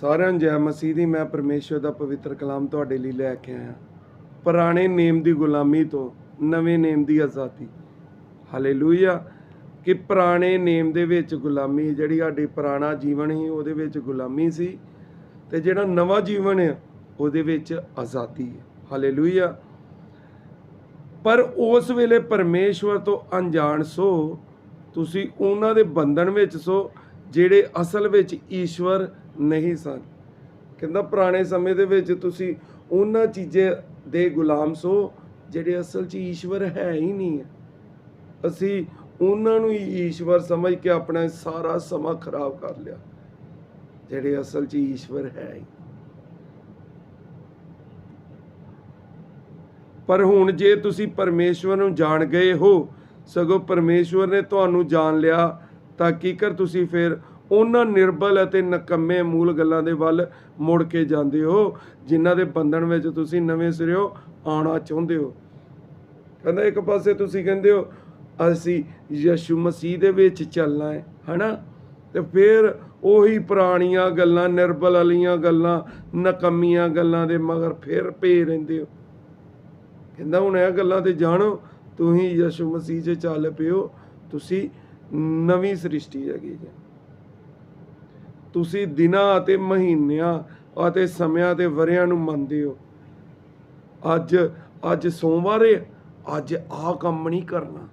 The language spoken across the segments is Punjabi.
ਸਾਰਿਆਂ ਨੂੰ ਜੈ ਮਸੀਹ ਦੀ ਮੈਂ ਪਰਮੇਸ਼ਵਰ ਦਾ ਪਵਿੱਤਰ ਕਲਾਮ ਤੁਹਾਡੇ ਲਈ ਲੈ ਕੇ ਆਇਆ। ਪੁਰਾਣੇ ਨੇਮ ਦੀ ਗੁਲਾਮੀ ਤੋਂ ਨਵੇਂ ਨੇਮ ਦੀ ਆਜ਼ਾਦੀ। ਹਾਲੇਲੂਇਆ ਕਿ ਪੁਰਾਣੇ ਨੇਮ ਦੇ ਵਿੱਚ ਗੁਲਾਮੀ ਜਿਹੜੀ ਸਾਡੀ ਪੁਰਾਣਾ ਜੀਵਨ ਸੀ, ਉਹਦੇ ਵਿੱਚ ਗੁਲਾਮੀ ਸੀ ਤੇ ਜਿਹੜਾ ਨਵਾਂ ਜੀਵਨ ਹੈ, ਉਹਦੇ ਵਿੱਚ ਆਜ਼ਾਦੀ ਹੈ। ਹਾਲੇਲੂਇਆ ਪਰ ਉਸ ਵੇਲੇ ਪਰਮੇਸ਼ਵਰ ਤੋਂ ਅਣਜਾਣ ਸੋ, ਤੁਸੀਂ ਉਹਨਾਂ ਦੇ ਬੰਧਨ ਵਿੱਚ ਸੋ, ਜਿਹੜੇ ਅਸਲ ਵਿੱਚ ਈਸ਼ਵਰ ਨਹੀਂ ਸਨ। ਕਹਿੰਦਾ, ਪੁਰਾਣੇ ਸਮੇਂ ਦੇ ਵਿੱਚ ਤੁਸੀਂ ਉਹਨਾਂ ਚੀਜ਼ਾਂ ਦੇ ਗੁਲਾਮ ਸੋ, ਜਿਹੜੇ ਅਸਲ 'ਚ ਈਸ਼ਵਰ ਹੈ ਹੀ ਨਹੀਂ ਹੈ। ਅਸੀਂ ਉਹਨਾਂ ਨੂੰ ਹੀ ਈਸ਼ਵਰ ਸਮਝ ਕੇ ਆਪਣਾ ਸਾਰਾ ਸਮਾਂ ਖਰਾਬ ਕਰ ਲਿਆ, ਜਿਹੜੇ ਅਸਲ 'ਚ ਈਸ਼ਵਰ ਹੈ ਹੀ। ਪਰ ਹੁਣ ਜੇ ਤੁਸੀਂ ਪਰਮੇਸ਼ਵਰ ਨੂੰ ਜਾਣ ਗਏ ਹੋ, ਸਗੋਂ ਪਰਮੇਸ਼ਵਰ ਨੇ ਤੁਹਾਨੂੰ ਜਾਣ ਲਿਆ, ਤਾਂ ਕੀ ਕਰ ਤੁਸੀਂ ਫਿਰ ਉਹਨਾਂ ਨਿਰਬਲ ਅਤੇ ਨਕੰਮੇ ਮੂਲ ਗੱਲਾਂ ਦੇ ਵੱਲ ਮੁੜ ਕੇ ਜਾਂਦੇ ਹੋ, ਜਿਨ੍ਹਾਂ ਦੇ ਬੰਧਨ ਵਿੱਚ ਤੁਸੀਂ ਨਵੇਂ ਸਿਰਿਓ ਆਉਣਾ ਚਾਹੁੰਦੇ ਹੋ। ਕਹਿੰਦਾ, ਇੱਕ ਪਾਸੇ ਤੁਸੀਂ ਕਹਿੰਦੇ ਹੋ, ਅਸੀਂ ਯਿਸੂ ਮਸੀਹ ਦੇ ਵਿੱਚ ਚੱਲਣਾ ਹੈ, ਹਨਾ? ਤੇ ਫਿਰ ਉਹੀ ਪੁਰਾਣੀਆਂ ਗੱਲਾਂ, ਨਿਰਬਲ ਵਾਲੀਆਂ ਗੱਲਾਂ, ਨਕੰਮੀਆਂ ਗੱਲਾਂ ਦੇ ਮਗਰ ਫਿਰ ਪਏ ਰਹਿੰਦੇ ਹੋ। ਕਹਿੰਦਾ, ਹੁਣ ਇਹ ਗੱਲਾਂ ਤੇ ਜਾਣੋ, ਤੁਸੀਂ ਯਿਸੂ ਮਸੀਹ 'ਚ ਚੱਲ ਪਿਓ ਤੁਸੀਂ ਨਵੀਂ ਸ੍ਰਿਸ਼ਟੀ ਹੈਗੀ ਜੀ ਤੁਸੀਂ ਦਿਨਾਂ ਅਤੇ ਮਹੀਨਿਆਂ ਅਤੇ ਸਮਿਆਂ ਦੇ ਵਰਿਆਂ ਨੂੰ ਮੰਨਦੇ ਹੋ। ਅੱਜ ਅੱਜ ਸੋਮਵਾਰ ਹੈ, ਅੱਜ ਆਹ ਕੰਮ ਨਹੀਂ ਕਰਨਾ।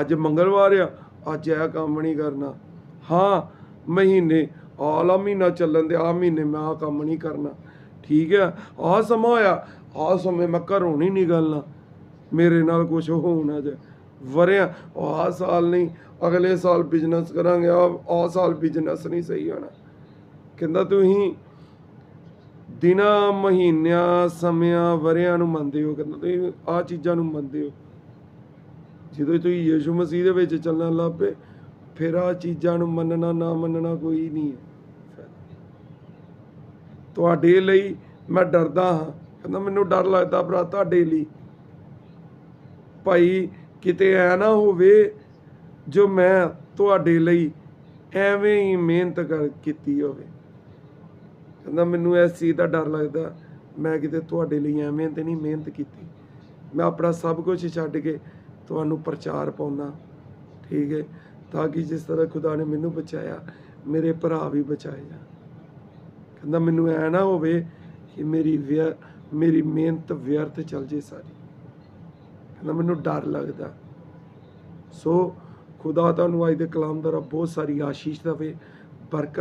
ਅੱਜ ਮੰਗਲਵਾਰ ਆ ਅੱਜ ਇਹ ਕੰਮ ਨਹੀਂ ਕਰਨਾ। ਹਾਂ, ਮਹੀਨੇ ਆਲਾ ਮਹੀਨਾ ਚੱਲਣ ਦੇ ਆ ਮਹੀਨੇ ਮੈਂ ਆਹ ਕੰਮ ਨਹੀਂ ਕਰਨਾ। ਠੀਕ ਆ ਆਹ ਸਮਾਂ ਹੋਇਆ, ਆਹ ਸਮੇਂ ਮੈਂ ਘਰੋਂ ਨਹੀਂ ਨਿਕਲਣਾ। ਮੇਰੇ ਨਾਲ ਕੁਝ ਹੋਣਾ ਜੇ। ਵਰਿਆ। ਆਹ ਸਾਲ ਨਹੀਂ, ਅਗਲੇ ਸਾਲ ਬਿਜ਼ਨਸ ਕਰਾਂਗੇ। ਆਹ ਆਹ ਸਾਲ ਬਿਜ਼ਨਸ ਨਹੀਂ ਸਹੀ ਹੋਣਾ। ਕਹਿੰਦਾ ਤੁਸੀਂ ਦਿਨਾਂ, ਮਹੀਨਿਆਂ, ਸਮਿਆਂ ਵਰਿਆਂ ਨੂੰ ਮੰਨਦੇ ਹੋ। ਕਹਿੰਦਾ ਤੁਸੀਂ ਆਹ ਚੀਜ਼ਾਂ ਨੂੰ ਮੰਨਦੇ ਹੋ। ਜਦੋਂ ਤੁਸੀਂ ਯਿਸੂ ਮਸੀਹ ਦੇ ਵਿੱਚ ਚੱਲਣ ਲੱਗ ਪਏ, ਫਿਰ ਆਹ ਚੀਜ਼ਾਂ ਨੂੰ ਮੰਨਣਾ, ਨਾ ਮੰਨਣਾ ਕੋਈ ਨਹੀਂ ਹੈ। ਤੁਹਾਡੇ ਲਈ ਮੈਂ ਡਰਦਾ ਹਾਂ। ਕਹਿੰਦਾ ਮੈਨੂੰ ਡਰ ਲੱਗਦਾ ਭਰਾ, ਤੁਹਾਡੇ ਲਈ। ਭਾਈ ਕਿਤੇ ਐ ਨਾ ਹੋਵੇ ਜੋ ਮੈਂ ਤੁਹਾਡੇ ਲਈ ਐਵੇਂ ਹੀ ਮਿਹਨਤ ਕਰ ਕੀਤੀ ਹੋਵੇ। ਕਹਿੰਦਾ ਮੈਨੂੰ ਇਸ ਚੀਜ਼ ਦਾ ਡਰ ਲੱਗਦਾ, ਮੈਂ ਕਿਤੇ ਤੁਹਾਡੇ ਲਈ ਐਵੇਂ ਤੇ ਨਹੀਂ ਮਿਹਨਤ ਕੀਤੀ। ਮੈਂ ਆਪਣਾ ਸਭ ਕੁਝ ਛੱਡ ਕੇ ਤੁਹਾਨੂੰ ਪ੍ਰਚਾਰ ਪਾਉਣਾ ਠੀਕ ਹੈ, ਤਾਂ ਕਿ ਜਿਸ ਤਰ੍ਹਾਂ ਖੁਦਾ ਨੇ ਮੈਨੂੰ ਬਚਾਇਆ, ਮੇਰੇ ਭਰਾ ਵੀ ਬਚਾਏ ਜਾਣ। ਕਹਿੰਦਾ ਮੈਨੂੰ ਐ ਨਾ ਹੋਵੇ ਕਿ ਮੇਰੀ ਵਿਅ, ਮੇਰੀ ਮਿਹਨਤ ਵਿਅਰਥ ਚਲ ਜੇ ਸਾਰੀ। ਕਹਿੰਦਾ ਮੈਨੂੰ ਡਰ ਲੱਗਦਾ। ਸੋ ਖੁਦਾ ਤੁਹਾਨੂੰ ਅੱਜ ਦੇ ਕਲਾਮ ਦੁਆਰਾ ਬਹੁਤ ਸਾਰੀ ਆਸ਼ੀਸ਼ ਦੇਵੇ, ਬਰਕਤ